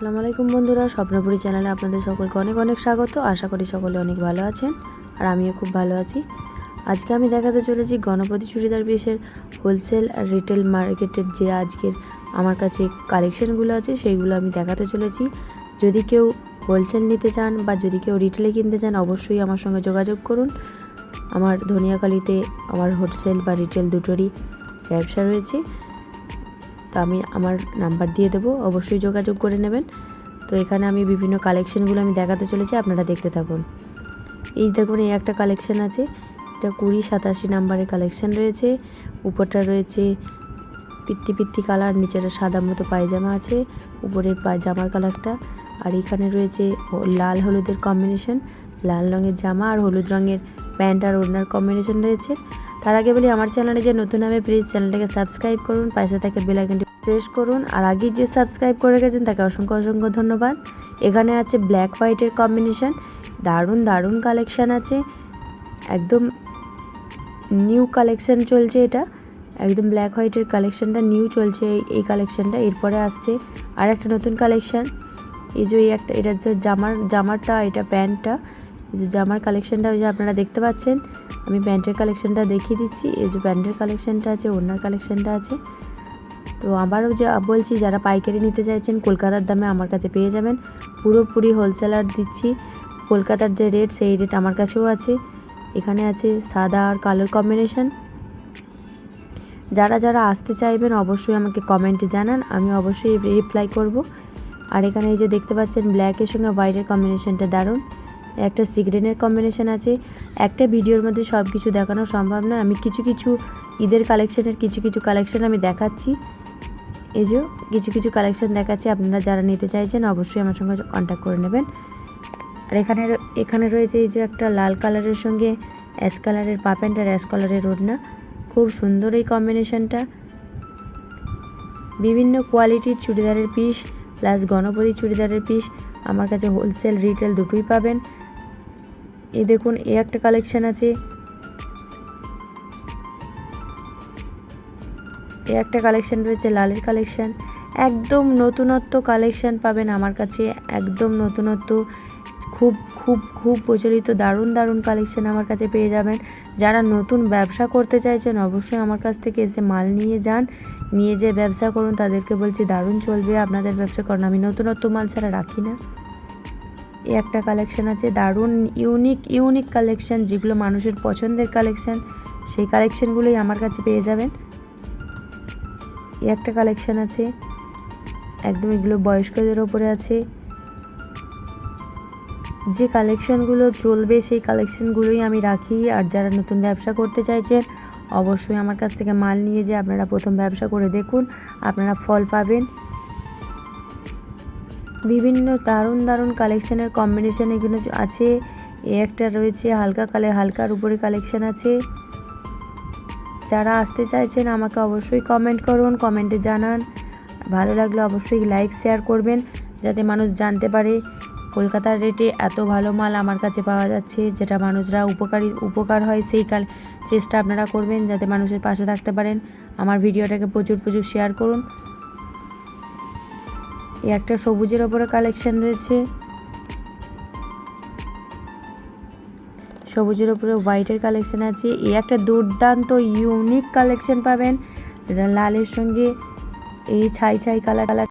আসসালামু আলাইকুম বন্ধুরা, স্বপ্নপুরি চ্যানেলে আপনাদের সকলকে অনেক অনেক স্বাগত। আশা করি সকলে অনেক ভালো আছেন আর আমিও খুব ভালো আছি। আজকে আমি দেখাতে চলেছি গণপতি চুড়িদার পিসের হোলসেল আর রিটেল মার্কেটের যে আজকের আমার কাছে কালেকশনগুলো আছে, সেইগুলো আমি দেখাতে চলেছি। যদি কেউ হোলসেল নিতে চান বা যদি কেউ রিটেলে কিনতে চান, অবশ্যই আমার সঙ্গে যোগাযোগ করুন। আমার ধনিয়াকালিতে আমার হোলসেল বা রিটেল দুটোরই ব্যবসা রয়েছে। তো আমি আমার নাম্বার দিয়ে দেবো। অবশ্যই যোগাযোগ করে নেবেন। তো এখানে আমি বিভিন্ন কালেকশনগুলো আমি দেখাতে চলেছি, আপনারা দেখতে থাকুন। এই দেখুন, এই একটা কালেকশন আছে। এটা কুড়ি সাতাশি নাম্বারের কালেকশন রয়েছে। উপরটা রয়েছে পিত্তি পিত্তি কালার নিচেটা সাদা মতো পায়জামা আছে, উপরের জামার কালারটা আর এখানে রয়েছে লাল হলুদের কম্বিনেশন লাল রঙের জামা আর হলুদ রঙের প্যান্ট আর ওড়নার কম্বিনেশন রয়েছে। তার আগে বলি, আমার চ্যানেলে যে নতুন আমি প্লিজ চ্যানেলটাকে সাবস্ক্রাইব করুন, পাশে থাকে বেল আইকনটি প্রেস করুন, আর আগে যে সাবস্ক্রাইব করে গেছেন তাকে অসংখ্য অসংখ্য ধন্যবাদ। এখানে আছে ব্ল্যাক হোয়াইটের কম্বিনেশন দারুণ দারুণ কালেকশান আছে। একদম নিউ কালেকশন চলছে এটা। একদম ব্ল্যাক হোয়াইটের কালেকশানটা নিউ চলছে এই- কালেকশনটা এরপরে আসছে আর একটা নতুন কালেকশান এই যে এই একটা, এটা যে জামার, জামারটা, এটা প্যান্টটা। যে জামার কালেকশনটা ওই যে আপনারা দেখতে পাচ্ছেন, আমি প্যান্টের কালেকশনটা দেখিয়ে দিচ্ছি। এই যে প্যান্টের কালেকশনটা আছে ওনার কালেকশনটা আছে। তো আবারও যে বলছি, যারা পাইকারি নিতে চাইছেন, কলকাতার দামে আমার কাছে পেয়ে যাবেন। পুরোপুরি হোলসেলার দিচ্ছি। কলকাতার যে রেট সেই রেট আমার কাছেও আছে। এখানে আছে সাদা আর কালোর কম্বিনেশন যারা যারা আসতে চাইবেন, অবশ্যই আমাকে কমেন্টে জানান। আমি অবশ্যই রিপ্লাই করব। আর এখানে এই যে দেখতে পাচ্ছেন ব্ল্যাকের সঙ্গে হোয়াইটের কম্বিনেশনটা দারুণ। একটা সিগ্রেনের কম্বিনেশন আছে। একটা ভিডিওর মধ্যে সব কিছু দেখানো সম্ভব নয় আমি কিছু কিছু ঈদের কালেকশনের কিছু কিছু কালেকশন আমি দেখাচ্ছি। এই যে কিছু কিছু কালেকশন দেখাচ্ছি। আপনারা যারা নিতে চাইছেন অবশ্যই আমার সঙ্গে কন্ট্যাক্ট করে নেবেন। আর এখানে এখানে রয়েছে এই যে একটা লাল কালারের সঙ্গে অ্যাশ কালারের পা প্যান্ট আর অ্যাশ কালারের ওড়না। খুব সুন্দর এই কম্বিনেশনটা বিভিন্ন কোয়ালিটির চুড়িদারের পিস প্লাস গণপতি চুড়িদারের পিস আমার কাছে হোলসেল রিটেল দুটোই পাবেন। এই দেখুন এ একটা কালেকশান আছে। এ একটা কালেকশান রয়েছে, লালের কালেকশান একদম নতুনত্ব কালেকশান পাবেন আমার কাছে, একদম নতুনত্ব। খুব খুব খুব প্রচলিত, দারুণ দারুণ কালেকশন আমার কাছে পেয়ে যাবেন। যারা নতুন ব্যবসা করতে চাইছেন, অবশ্যই আমার কাছ থেকে এসে মাল নিয়ে যান। নিয়ে যে ব্যবসা করুন, তাদেরকে বলছি দারুণ চলবে আপনাদের ব্যবসা কারণ আমি নতুনত্ব মাল ছাড়া রাখি না। এই একটা কালেকশন আছে, দারুণ ইউনিক ইউনিক কালেকশন যেগুলো মানুষের পছন্দের কালেকশন সেই কালেকশনগুলোই আমার কাছে পেয়ে যাবেন। এই একটা কালেকশন আছে, একদম এগুলো বয়স্কদের ওপরে আছে। যে কালেকশানগুলো চলবে, সেই কালেকশানগুলোই আমি রাখি। আর যারা নতুন ব্যবসা করতে চাইছেন অবশ্যই আমার কাছ থেকে মাল নিয়ে যে আপনারা প্রথম ব্যবসা করে দেখুন। আপনারা ফল পাবেন। বিভিন্ন দারুণ দারুণ কালেকশানের কম্বিনেশন এগুলো আছে। এ একটা রয়েছে হালকা কালে, হালকার উপরে কালেকশান আছে। যারা আসতে চাইছেন, আমাকে অবশ্যই কমেন্ট করুন কমেন্টে জানান। ভালো লাগলে অবশ্যই লাইক শেয়ার করবেন, যাতে মানুষ জানতে পারে কলকাতার রেটে এত ভালো মাল আমার কাছে পাওয়া যাচ্ছে, যেটা মানুষরা উপকারী, উপকার হয়, সেই কাল চেষ্টা আপনারা করবেন যাতে মানুষের পাশে থাকতে পারেন। আমার ভিডিওটাকে প্রচুর প্রচুর শেয়ার করুন। এই একটা সবুজের ওপরে কালেকশন রয়েছে। সবুজের ওপরে হোয়াইটের কালেকশন আছে। এই একটা দুর্দান্ত ইউনিক কালেকশন পাবেন। লালের সঙ্গে এই ছাই ছাই কালার কালার